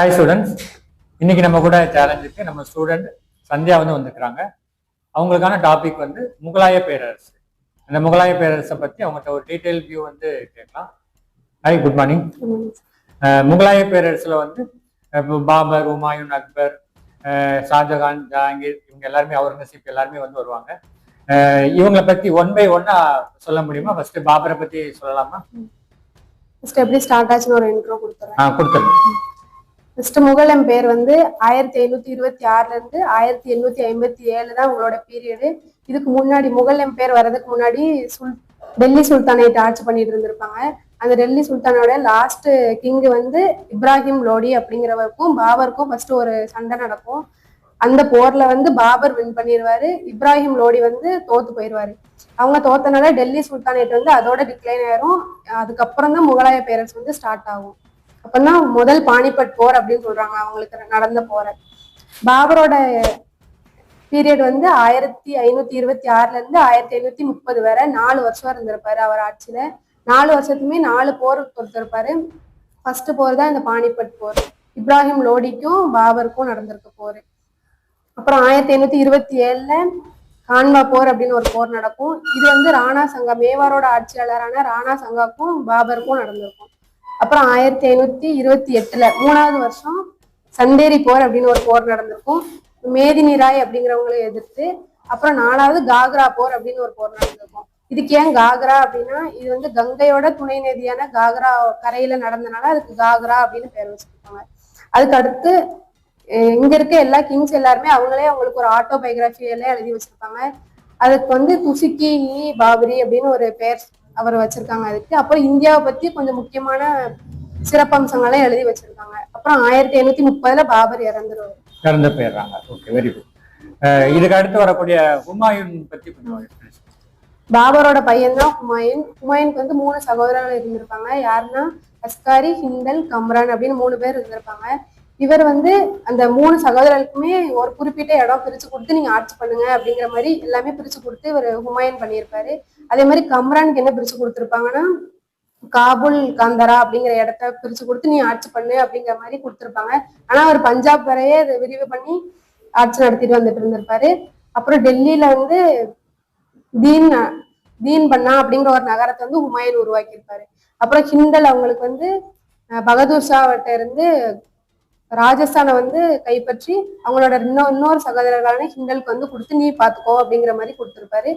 Hi students இன்னைக்கு நம்ம கூட சேலஞ்சுக்கு நம்ம ஸ்டூடெண்ட் சந்தியா வந்து வந்திருக்கிறாங்க. அவங்களுக்கான டாபிக் வந்து முகலாய பேரரசு. அந்த முகலாய பேரரசை பத்தி அவங்ககிட்ட ஒரு டீட்டெயில் வியூ வந்து கேட்கலாம். ஹாய் குட் மார்னிங் முகலாய பேரரசுல வந்து பாபர் ஹுமாயூன் அக்பர் ஷாஜகான் ஜஹாங்கீர் இவங்க எல்லாருமே அவுரங்கசீப் எல்லாருமே வந்து வருவாங்க. இவங்களை பத்தி ஒன் பை ஒன்னா சொல்ல முடியுமா? ஃபர்ஸ்ட் பாபரை பத்தி சொல்லலாமா? ஃபர்ஸ்ட் எப்படி ஸ்டார்ட் ஆச்சுன்னு ஒரு இன்ட்ரோ கொடுத்துறேன். ஆ கொடுத்துருங்க. ஃபர்ஸ்ட் முகலம் பேர் வந்து ஆயிரத்தி ஐநூத்தி இருபத்தி ஆறுல இருந்து ஆயிரத்தி எண்ணூத்தி ஐம்பத்தி ஏழு தான் உங்களோட பீரியடு இதுக்கு முன்னாடி முகலம் பேர் வர்றதுக்கு முன்னாடி சுல் டெல்லி சுல்தானேட் ஆட்சி பண்ணிட்டு இருந்திருப்பாங்க. அந்த டெல்லி சுல்தானோட லாஸ்ட் கிங் வந்து இப்ராஹிம் லோடி அப்படிங்கிறவருக்கும் பாபருக்கும் ஃபர்ஸ்ட் ஒரு சண்டை நடக்கும். அந்த போர்ல வந்து பாபர் வின் பண்ணிடுவாரு இப்ராஹிம் லோடி வந்து தோத்து போயிடுவாரு அவங்க தோத்தனால டெல்லி சுல்தானேட் வந்து அதோட டிக்ளைன் ஆயிரும். அதுக்கப்புறம் தான் முகலாய பேரரசு வந்து ஸ்டார்ட் ஆகும். அப்பதான் முதல் பானிபட் போர் அப்படின்னு சொல்றாங்க. அவங்களுக்கு நடந்த போற பாபரோட பீரியட் வந்து ஆயிரத்தி ஐநூத்தி இருபத்தி ஆறுல இருந்து ஆயிரத்தி ஐநூத்தி முப்பது வரை நாலு வருஷம் இருந்திருப்பாரு அவர் ஆட்சியில. நாலு வருஷத்துமே நாலு போர் கொடுத்திருப்பாரு ஃபர்ஸ்ட் போர் தான் இந்த பானிபட் போர். இப்ராஹிம் லோடிக்கும் பாபருக்கும் நடந்திருக்க போர். அப்புறம் ஆயிரத்தி ஐநூத்தி இருபத்தி ஏழுல கான்வா போர் அப்படின்னு ஒரு போர் நடக்கும். இது வந்து ராணா சங்கா மேவாரோட ஆட்சியாளரான ராணா சங்காக்கும் பாபருக்கும் நடந்திருக்கும். அப்புறம் ஆயிரத்தி ஐநூத்தி இருபத்தி எட்டுல மூணாவது வருஷம் சந்தேரி போர் அப்படின்னு ஒரு போர் நடந்திருக்கும். மேதினி ராய் அப்படிங்கிறவங்களை எதிர்த்து அப்புறம் நாலாவது காக்ரா போர் அப்படின்னு ஒரு போர் நடந்திருக்கும். இதுக்கு ஏன் காக்ரா அப்படின்னா இது வந்து கங்கையோட துணை நதியான காக்ரா கரையில நடந்தனால அதுக்கு காக்ரா அப்படின்னு பேர் வச்சிருக்காங்க அதுக்கு அடுத்து இங்க இருக்க எல்லா கிங்ஸ் எல்லாருமே அவங்களே அவங்களுக்கு ஒரு ஆட்டோபயோகிராஃபி எல்லாம் எழுதி வச்சிருப்பாங்க. அதுக்கு வந்து துசுக்கி இ பாபரி அப்படின்னு ஒரு பேர் அவர் வச்சிருக்காங்க அதுக்கு. அப்புறம் இந்தியாவை பத்தி கொஞ்சம் முக்கியமான சிறப்பம்சங்கள்லாம் எழுதி வச்சிருக்காங்க. அப்புறம் ஆயிரத்தி ஐநூத்தி முப்பதுல பாபர் இறந்துருவாரு இறந்து போயிடுறாங்க. ஓகே வெரி குட் இதுக்கு அடுத்து வரக்கூடிய ஹுமாயூன் பத்தி கொஞ்சம். பாபரோட பையன் தான் ஹுமாயூன். ஹுமாயூனுக்கு வந்து மூணு சகோதரர்கள் இருந்திருப்பாங்க. யாருன்னா அஸ்காரி ஹிண்டல் கம்ரான் அப்படின்னு மூணு பேர் இருந்திருப்பாங்க. இவர் வந்து அந்த மூணு சகோதரர்களுக்குமே ஒரு குறிப்பிட்ட இடம் பிரிச்சு கொடுத்து நீங்க ஆட்சி பண்ணுங்க அப்படிங்கிற மாதிரி எல்லாமே பிரிச்சு கொடுத்து இவர் ஹுமாயூன் பண்ணியிருப்பாரு. அதே மாதிரி கம்ரானுக்கு என்ன பிரிச்சு கொடுத்துருப்பாங்கன்னா காபுல் காந்தரா அப்படிங்கிற இடத்த பிரிச்சு கொடுத்து நீ ஆட்சி பண்ணு அப்படிங்கிற மாதிரி கொடுத்துருப்பாங்க. ஆனா அவர் பஞ்சாப் வரையே அதை விரிவு பண்ணி ஆட்சி நடத்திட்டு வந்துட்டு இருந்திருப்பாரு. அப்புறம் டெல்லியில வந்து தீன் தீன் பண்ணா அப்படிங்கிற ஒரு நகரத்தை வந்து ஹுமாயூன் உருவாக்கியிருப்பாரு. அப்புறம் ஹிண்டல் அவங்களுக்கு வந்து பகதூர் ஷாவிட்ட இருந்து ராஜஸ்தானை வந்து கைப்பற்றி அவங்களோட இன்னொரு இன்னொரு சகோதரர்களான ஹிண்டலுக்கு வந்து கொடுத்து நீ பாத்துக்கோ அப்படிங்கிற மாதிரி கொடுத்துருப்பாரு.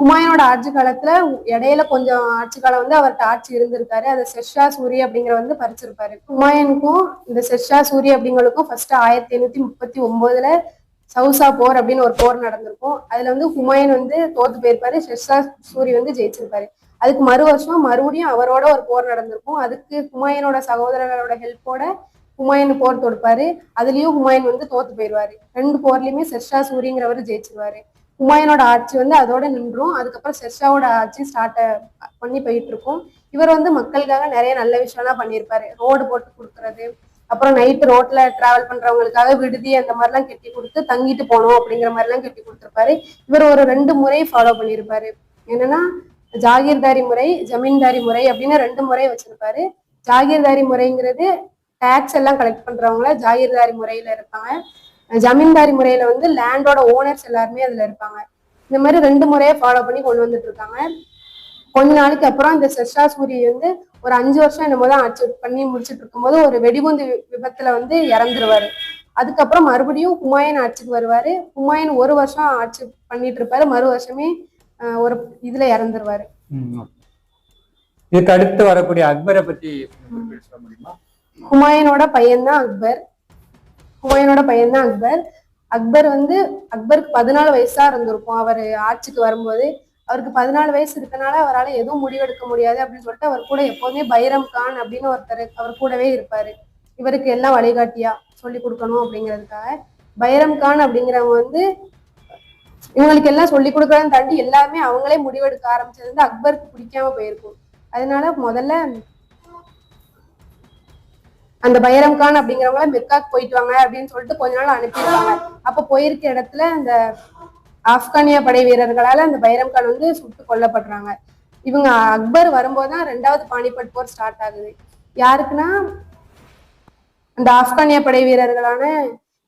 ஹுமாயூனோட ஆட்சி காலத்துல இடையில கொஞ்சம் ஆட்சி காலம் வந்து அவர்கிட்ட ஆட்சி இருந்திருக்காரு. அதை ஷெர்ஷா சூரி அப்படிங்கிற வந்து பறிச்சிருப்பாரு. ஹுமாயூனுக்கும் இந்த ஷெர்ஷா சூரி அப்படிங்களுக்கும் ஃபர்ஸ்ட் ஆயிரத்தி எண்ணூத்தி முப்பத்தி ஒன்பதுல சவுசா போர் அப்படின்னு ஒரு போர் நடந்திருக்கும். அதுல வந்து ஹுமாயூன் வந்து தோத்து போயிருப்பாரு. ஷெர்ஷா சூரி வந்து ஜெயிச்சிருப்பாரு. அதுக்கு மறு வருஷம் மறுபடியும் அவரோட ஒரு போர் நடந்திருக்கும். அதுக்கு ஹுமாயூனோட சகோதரர்களோட ஹெல்ப்போட ஹுமாயூன் போர் தொடுப்பாரு. அதுலயும் ஹுமாயூன் வந்து தோத்து போயிருவாரு. ரெண்டு போர்லயுமே ஷெர்ஷா சூரிங்கிறவர் ஜெயிச்சிருவாரு. ஹுமாயூனோட ஆட்சி வந்து அதோட நின்றும். அதுக்கப்புறம் ஷெர்ஷாவோட ஆட்சி ஸ்டார்ட் பண்ணி போயிட்டு இருக்கும் இவர் வந்து மக்களுக்காக நிறைய நல்ல விஷயம்லாம் பண்ணியிருப்பாரு. ரோடு போட்டு கொடுக்கறது அப்புறம் நைட்டு ரோட்ல டிராவல் பண்றவங்களுக்காக விடுதி அந்த மாதிரிலாம் கட்டி கொடுத்து தங்கிட்டு போனோம் அப்படிங்கிற மாதிரிலாம் கட்டி கொடுத்துருப்பாரு. இவர் ஒரு ரெண்டு முறை ஃபாலோ பண்ணியிருப்பாரு. என்னன்னா ஜாகீர்தாரி முறை ஜமீன்தாரி முறை அப்படின்னு ரெண்டு முறை வச்சிருப்பாரு. ஜாகீர்தாரி முறைங்கிறது டேக்ஸ் எல்லாம் கலெக்ட் பண்றவங்கள ஜாகீர்தாரி முறையில இருப்பாங்க. ஜமீன்தாரி முறையில வந்து லேண்டோட ஓனர்ஸ் எல்லாருமே அதுல இருப்பாங்க. இந்த மாதிரி ரெண்டு முறையை ஃபாலோ பண்ணி கொண்டு வந்துட்டு இருக்காங்க. கொஞ்ச நாளைக்கு அப்புறம் இந்த ஷெர்ஷா சூரி வந்து ஒரு அஞ்சு வருஷம் என்னமோ தான் ஆட்சி பண்ணி முடிச்சிட்டு இருக்கும்போது ஒரு வெடிகுண்டு வி- விபத்துல வந்து இறந்துருவாரு. அதுக்கப்புறம் மறுபடியும் ஹுமாயூன் ஆட்சிக்கு வருவாரு. ஹுமாயூன் ஒரு வருஷம் ஆட்சி பண்ணிட்டு இருப்பாரு. மறு வருஷமே ஒரு இதுல இறந்துருவாரு. இதுக்கு அடுத்து வரக்கூடிய அக்பரை பத்தி ஹுமாயூனோட பையன் தான் அக்பர். ஹுமாயூனோட பையன் தான் அக்பர். அக்பர் வந்து அக்பருக்கு பதினாலு வயசா இருந்திருக்கும். அவர் ஆட்சிக்கு வரும்போது அவருக்கு பதினாலு வயசு இருக்கனால அவரால் எதுவும் முடிவெடுக்க முடியாது அப்படின்னு சொல்லிட்டு அவர் கூட எப்போதுமே பைரம் கான் அப்படின்னு ஒருத்தர் அவர் கூடவே இருப்பாரு. இவருக்கு எல்லாம் வழிகாட்டியா சொல்லி கொடுக்கணும் அப்படிங்கிறதுக்காக. பைரம் கான் அப்படிங்கிறவங்க வந்து இவங்களுக்கு எல்லாம் சொல்லி கொடுக்கறத தாண்டி எல்லாருமே அவங்களே முடிவெடுக்க ஆரம்பிச்சது வந்து அக்பருக்கு பிடிக்காம போயிருக்கும். அதனால முதல்ல அந்த பைரம் கான் அப்படிங்கிறவங்கள மெக்காக்கு போயிட்டு வாங்க அப்படின்னு சொல்லிட்டு கொஞ்ச நாள் அனுப்பிடுவாங்க அப்ப போயிருக்க இடத்துல அந்த ஆப்கானிய படை வீரர்களால அந்த பைரம் கான் வந்து சுட்டு கொல்லப்படுறாங்க. இவங்க அக்பர் வரும்போதுதான் ரெண்டாவது பானிபட் போர் ஸ்டார்ட் ஆகுது. யாருக்குன்னா அந்த ஆப்கானிய படை வீரர்களான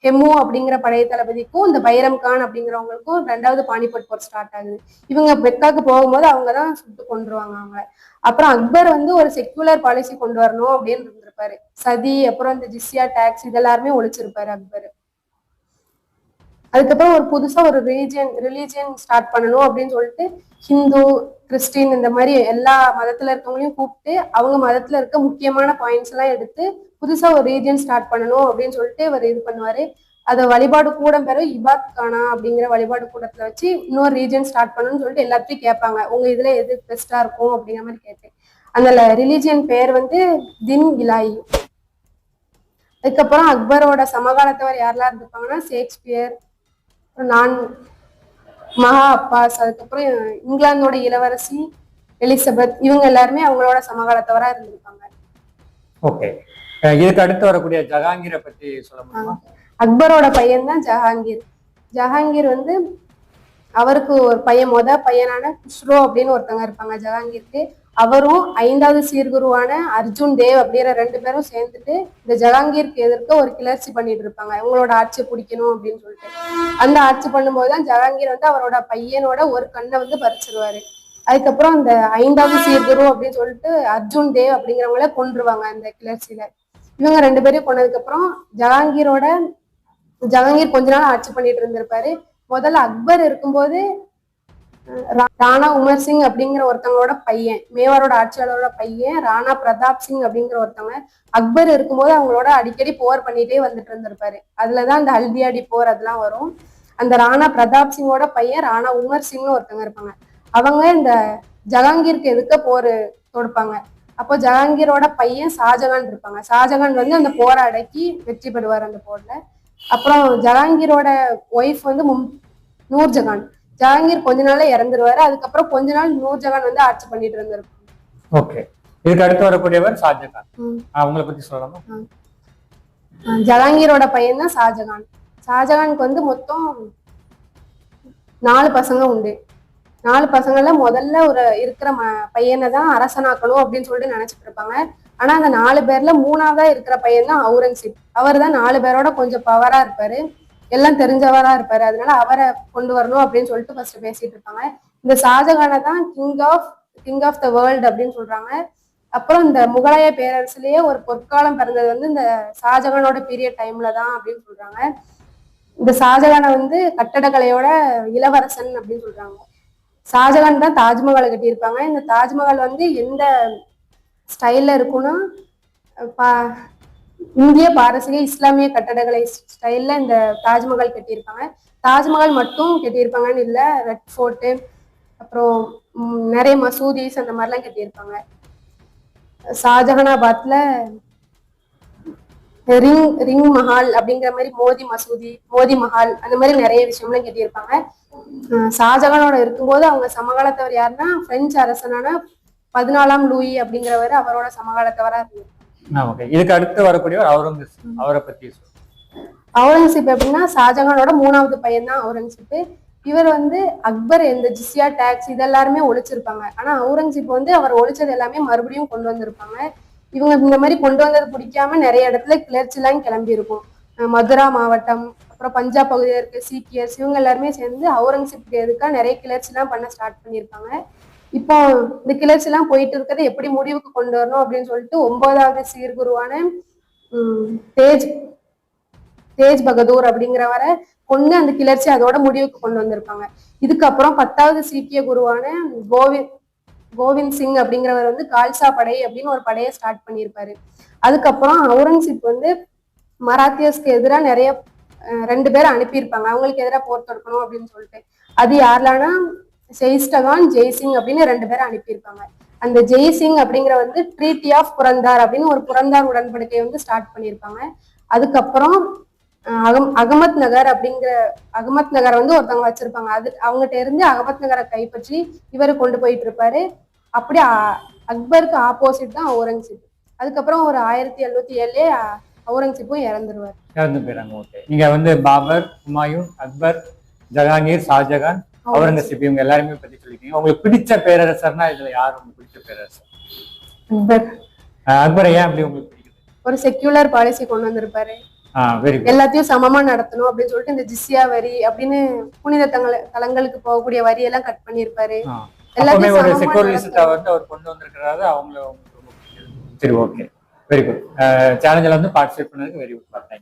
ஹெமு அப்படிங்கிற படை தளபதிக்கும் இந்த பைரம் கான் அப்படிங்கிறவங்களுக்கும் ரெண்டாவது பானிபட் போர் ஸ்டார்ட் ஆகுது. இவங்க பெக்காக்கு போகும்போது அவங்க தான் சுட்டு கொண்டுருவாங்க அவங்க அப்புறம் அக்பர் வந்து ஒரு செக்குலர் பாலிசி கொண்டு வரணும் அப்படின்னு இருந்திருப்பாரு சதி அப்புறம் இந்த ஜிஸ்யா டாக்ஸ் இதெல்லாருமே ஒழிச்சிருப்பாரு அக்பர் அதுக்கப்புறம் ஒரு புதுசா ஒரு ரிலீஜியன் ரிலீஜியன் ஸ்டார்ட் பண்ணணும் அப்படின்னு சொல்லிட்டு ஹிந்து கிறிஸ்டின் இந்த மாதிரி எல்லா மதத்துல இருக்கவங்களையும் கூப்பிட்டு அவங்க மதத்துல இருக்க முக்கியமான பாயிண்ட்ஸ் எல்லாம் எடுத்து புதுசா ஒரு ரீஜியன் ஸ்டார்ட் பண்ணணும் அப்படின்னு சொல்லிட்டு இவர் இது பண்ணுவாரு. அதை வழிபாடு கூடம் பேரும் இபாத் கானா அப்படிங்கிற வழிபாடு கூடத்துல வச்சு இன்னொரு ரீஜன் ஸ்டார்ட் பண்ணணும்னு சொல்லிட்டு எல்லாத்தையும் கேட்பாங்க. உங்க இதுல எது பெஸ்டா இருக்கும் அப்படிங்கிற மாதிரி கேட்டேன். அந்த ரிலீஜியன் பேர் வந்து தின் இலாயி. அதுக்கப்புறம் அக்பரோட சமகாலத்தவர் யாரெல்லாம் இருந்திருப்பாங்கன்னா ஷேக்ஸ்பியர் நான் மகா அப்பாஸ் அதுக்கப்புறம் இங்கிலாந்தோட இளவரசி எலிசபெத் இவங்க எல்லாருமே அவங்களோட சமகாலத்தவரா இருந்திருப்பாங்க. ஓகே. இதுக்கு அடுத்து வரக்கூடிய ஜஹாங்கீரை பத்தி சொல்ல முடியுமா? அக்பரோட பையன் தான் ஜஹாங்கீர். ஜஹாங்கீர் வந்து அவருக்கு ஒரு பையன் மொத பையனான குஷ்ரோ அப்படின்னு ஒருத்தவங்க இருப்பாங்க ஜஹாங்கீருக்கு. அவரும் ஐந்தாவது சீர்குருவான அர்ஜுன் தேவ் அப்படிங்கிற ரெண்டு பேரும் சேர்ந்துட்டு இந்த ஜஹாங்கீருக்கு எதிர்க்க ஒரு கிளர்ச்சி பண்ணிட்டு இருப்பாங்க. இவங்களோட ஆட்சியை பிடிக்கணும் அப்படின்னு சொல்லிட்டு. அந்த ஆட்சி பண்ணும்போது தான் ஜஹாங்கீர் வந்து அவரோட பையனோட ஒரு கண்ணை வந்து பறிச்சிருவாரு. அதுக்கப்புறம் அந்த ஐந்தாவது சீர்குரு அப்படின்னு சொல்லிட்டு அர்ஜுன் தேவ் அப்படிங்கிறவங்கள கொன்றுவாங்க அந்த கிளர்ச்சியில. இவங்க ரெண்டு பேரையும் கொண்டதுக்கு அப்புறம் ஜஹாங்கீரோட ஜஹாங்கீர் கொஞ்ச நாள் ஆட்சி பண்ணிட்டு இருந்திருப்பாரு. முதல்ல அக்பர் இருக்கும்போது ராணா உமர் சிங் அப்படிங்கிற ஒருத்தவங்களோட பையன் மேவாரோட ஆட்சியாளரோட பையன் ராணா பிரதாப் சிங் அப்படிங்கிற ஒருத்தவங்க அக்பர் இருக்கும்போது அவங்களோட அடிக்கடி போர் பண்ணிட்டே வந்துட்டு இருந்திருப்பாரு. அதுலதான் அந்த ஹல்தியாடி போர் அதெல்லாம் வரும். அந்த ராணா பிரதாப் சிங்கோட பையன் ராணா உமர் சிங்னு ஒருத்தவங்க இருப்பாங்க. அவங்க இந்த ஜஹாங்கீருக்கு எதுக்க போர் தொடுப்பாங்க? அப்போ ஜஹாங்கீரோட பையன் ஷாஜகான் இருப்பாங்க. ஷாஜகான் வந்து அந்த போரை அடக்கி வெற்றி பெறுவார் அந்த போர்ல. அப்புறம் ஜஹாங்கீரோட ஒய்ஃப் வந்து மும் நூர்ஜஹான் ஜஹாங்கீர் கொஞ்ச நாள்ல இறந்துருவாரு. அதுக்கப்புறம் கொஞ்ச நாள் நூர்ஜஹான் வந்து ஆட்சி பண்ணிட்டு இருந்திருப்பாங்க ஓகே. இதுக்கு அடுத்து வரக்கூடியவர் ஷாஜகான். அவங்கள பத்தி சொல்லலாமா? ஜஹாங்கீரோட பையன் தான் ஷாஜகான். ஷாஜகானுக்கு வந்து மொத்தம் நாலு பசங்க உண்டு. நாலு பசங்கள்ல முதல்ல ஒரு இருக்கிற ம பையனை தான் அரசனாக்கணும் அப்படின்னு சொல்லிட்டு நினைச்சிட்டு இருப்பாங்க. ஆனா அந்த நாலு பேர்ல மூணாவதா இருக்கிற பையன் தான் அவுரங்கசீப். அவர் தான் நாலு பேரோட கொஞ்சம் பவரா இருப்பாரு. எல்லாம் தெரிஞ்சவரா இருப்பாரு. அதனால அவரை கொண்டு வரணும் அப்படின்னு சொல்லிட்டு ஃபர்ஸ்ட் பேசிட்டு இருப்பாங்க. இந்த ஷாஜகானை தான் king of king of the world அப்படின்னு சொல்றாங்க. அப்புறம் இந்த முகலாய பேரரசுலயே ஒரு பொற்காலம் பிறந்தது வந்து இந்த ஷாஜகானோட பீரியட் டைம்ல தான் அப்படின்னு சொல்றாங்க. இந்த ஷாஜகானை வந்து கட்டடக்கலையோட இளவரசன் அப்படின்னு சொல்றாங்க. ஷாஜகான் தான் தாஜ்மஹாலை கட்டியிருப்பாங்க. இந்த தாஜ்மஹால் வந்து எந்த ஸ்டைல்ல இருக்கும்னா பா- இந்திய பாரசீக இஸ்லாமிய கட்டடக்கலை ஸ்டைல்ல இந்த தாஜ்மஹால் கட்டியிருப்பாங்க. தாஜ்மஹால் மட்டும் கட்டியிருப்பாங்கன்னு இல்லை ரெட் ஃபோர்ட்டு அப்புறம் நிறைய மசூதிஸ் அந்த மாதிரிலாம் கட்டியிருப்பாங்க. ஷாஜஹானாபாத்ல ரிங் ரிங் மஹால் அப்படிங்கிற மாதிரி மோதி மசூதி மோதி மஹால் அந்த மாதிரி நிறைய விஷயம்லாம் கட்டியிருப்பாங்க. ஷாஜஹானோட இருக்கும்போது அவங்க சமகாலத்தவர் யாருன்னா பிரெஞ்சு அரசனான பதினாலாம் லூயி அப்படிங்கிறவர் அவரோட சமகாலத்தவராக இருந்தார். ஓகே இதுக்கு அடுத்து வரக்கூடியவர் அவுரங்கசீப். அவரை பத்தி அவுரங்கசீப் எப்படின்னா ஷாஜகானோட மூணாவது பையன் தான் அவுரங்கசீப் இவர் வந்து அக்பர் இந்த ஜிஸ்யா டாக்ஸ் இதெல்லாருமே ஒழிச்சிருப்பாங்க. ஆனா அவுரங்கசீப் வந்து அவர் ஒழிச்சது எல்லாமே மறுபடியும் கொண்டு வந்திருப்பாங்க. இவங்க இந்த மாதிரி கொண்டு வந்தது பிடிக்காம நிறைய இடத்துல கிளர்ச்சி எல்லாம் கிளம்பி இருக்கும் மதுரா மாவட்டம் அப்புறம் பஞ்சாப் பகுதியில் இருக்க சீக்கியர்ஸ் இவங்க எல்லாருமே சேர்ந்து அவுரங்கசீப் எதுக்கா நிறைய கிளர்ச்சி எல்லாம் பண்ண ஸ்டார்ட் பண்ணியிருப்பாங்க. இப்போ இந்த கிளர்ச்சி எல்லாம் போயிட்டு இருக்கிறத எப்படி முடிவுக்கு கொண்டு வரணும் அப்படின்னு சொல்லிட்டு ஒன்பதாவது சீர்குருவான தேஜ் தேஜ் பகதூர் அப்படிங்கிறவரை கொண்டு அந்த கிளர்ச்சி அதோட முடிவுக்கு கொண்டு வந்திருப்பாங்க. இதுக்கப்புறம் பத்தாவது சீக்கிய குருவான கோவிந்த் கோவிந்த் சிங் அப்படிங்கிறவர் வந்து கால்சா படை அப்படின்னு ஒரு படையை ஸ்டார்ட் பண்ணியிருப்பாரு. அதுக்கப்புறம் அவுரங்கசீப் வந்து மராத்தியஸ்க்கு எதிராக நிறைய ரெண்டு பேர் அனுப்பியிருப்பாங்க. அவங்களுக்கு எதிராக போர் தொடுக்கணும் அப்படின்னு சொல்லிட்டு. அது யாரெல்லாம்னா ஜெய்ஸ்டகான் ஜெய்சிங் அப்படின்னு ரெண்டு பேரை அனுப்பியிருப்பாங்க. அந்த ஜெய்சிங் அப்படிங்கிற வந்து ட்ரீட்டி ஆஃப் புரந்தார் அப்படின்னு ஒரு புரந்தார் உடன்படிக்கை வந்து ஸ்டார்ட் பண்ணியிருப்பாங்க. அதுக்கப்புறம் அகம் அகமத் நகர் அப்படிங்கிற அகமத் நகர் வந்து ஒருத்தவங்க வச்சிருப்பாங்க. அது அவங்ககிட்ட இருந்து அகமத் நகரை கைப்பற்றி இவர் கொண்டு போயிட்டு இருப்பாரு. அப்படி அக்பருக்கு ஆப்போசிட் தான் அவுரங்கசீப் அதுக்கப்புறம் ஒரு ஆயிரத்தி எழுநூத்தி ஏழுலயே ஔரங்கசீப்பும் அவுரங்கசீப்பும் இறந்துருவார். இறந்து போயிடாங்க ஓகே நீங்க வந்து பாபர் ஹுமாயூன் அக்பர் ஜஹாங்கீர் ஷாஜகான் அவுரங்கசீப் இவங்க எல்லாருமே பத்தி சொல்லிருக்கீங்க உங்களுக்கு பிடிச்ச பேரரசர்னா இதுல யார் உங்களுக்கு பிடிச்ச பேரரசர்? அக்பர். ஏன் அப்படி உங்களுக்கு பிடிக்குது? ஒரு செக்யூலர் பாலிசி கொண்டு வந்திருப்பாரு. வெரி குட் எல்லாத்தையும் சமமா நடத்தணும் அப்படின்னு சொல்லிட்டு இந்த ஜிஸ்யா வரி அப்படின்னு புனித தங்கள தலங்களுக்கு போகக்கூடிய வரியெல்லாம் கட் பண்ணியிருப்பாரு. அப்பவுமே எல்லாத்தையும் ஒரு நடத்தணும். வந்து அவர் கொண்டு வந்திருக்கிறாரு. அவங்கள. சரி ஓகே வெரி குட் சேலஞ்சில் வந்து பார்ட்டிசிபேட் பண்ணதுக்கு வெரி குட் தேங்க்யூ